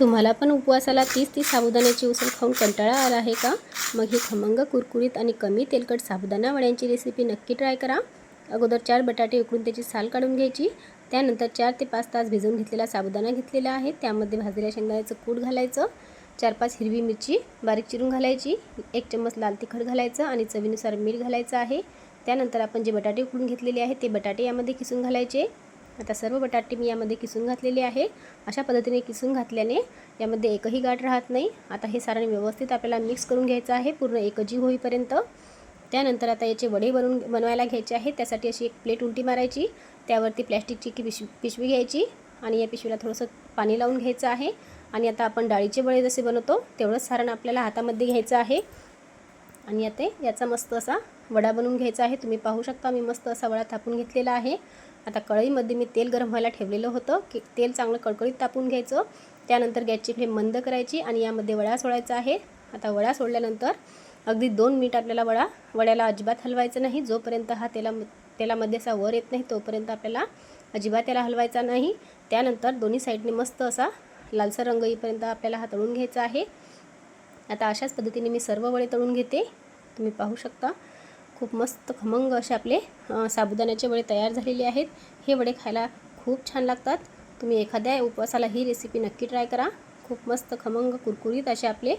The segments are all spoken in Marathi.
तुम्हाला पण उपवासाला तीस ती साबुदाण्याची उसळ खाऊन कंटाळा आला आहे का? मग ही खमंग कुरकुरीत आणि कमी तेलकट साबुदाणा वड्यांची रेसिपी नक्की ट्राय करा. अगोदर चार बटाटे उकडून त्याची साल काढून घ्यायची. त्यानंतर चार ते पाच तास भिजवून घेतलेला साबुदाणा घेतलेला आहे. त्यामध्ये भाजलेल्या शेंगदाण्याचं कूट घालायचं. चार पाच हिरवी मिरची बारीक चिरून घालायची. एक चम्मच लाल तिखट घालायचं आणि चवीनुसार मीठ घालायचं आहे. त्यानंतर आपण जे बटाटे उकडून घेतलेले आहे ते बटाटे यामध्ये किसून घालायचे. आता सर्व बटाटे मी यामध्ये किसून घातलेले आहे. अशा पद्धतीने किसून घातल्याने यामध्ये एकही गाठ राहत नाही. आता हे सारण व्यवस्थित आपल्याला मिक्स करून घ्यायचं आहे. पूर्ण एकजीव होईपर्यंत. त्यानंतर आता याचे वडे बनवून बनवायला घ्यायचे आहेत त्यासाठी अशी एक प्लेट उलटी मारायची. त्यावरती प्लॅस्टिकची की पिशवी पिशवी घ्यायची आणि या पिशवीला थोडंसं पाणी लावून घ्यायचं आहे. आणि आता आपण डाळीचे वडे जसे बनवतो तेवढंच सारण आपल्याला हातामध्ये घ्यायचं आहे. आणि आता याचा मस्त असा वडा बनवून घ्यायचा आहे. तुम्ही पाहू शकता मी मस्त असा वडा थापून घेतलेला आहे. आता कढईमध्ये मी तेल गरम व्हायला ठेवलेलं होतं. की तेल चांगलं कडकडीत तापून घ्यायचं. त्यानंतर गॅसची फ्लेम बंद करायची आणि यामध्ये वडा सोडायचा आहे. आता वडा सोडल्यानंतर अगदी दोन मिनिट आपल्याला वडा वड्याला अजिबात हलवायचं नाही. जोपर्यंत हा तेला तेलामध्ये असा वर येत नाही तोपर्यंत आपल्याला अजिबात त्याला हलवायचा नाही. त्यानंतर दोन्ही साईडने मस्त असा लालसर रंग येईपर्यंत आपल्याला हा तळून घ्यायचा आहे. आता अशाच पद्धतीने मी सर्व वडे तळून घेते. तुम्ही पाहू शकता. खूप मस्त खमंग असे आपले साबुदाण्याचे वडे तयार झालेले आहेत. हे वडे खायला खूप छान लागतात. तुम्ही एखाद्या उपवासाला ही रेसिपी नक्की ट्राय करा. खूप मस्त खमंग कुरकुरीत असे आपले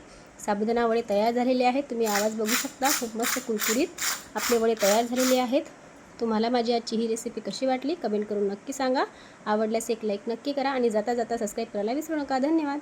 साबुदाणा वडे तयार झालेले आहेत. तुम्ही आवाज बघू शकता. खूप मस्त कुरकुरीत आपले वडे तयार झालेले आहेत. तुम्हाला माझी आजची ही रेसिपी कशी वाटली? कमेंट करून नक्की सांगा. आवडल्यास एक लाईक नक्की करा आणि जाता जाता सबस्क्राईब करायला विसरू नका. धन्यवाद.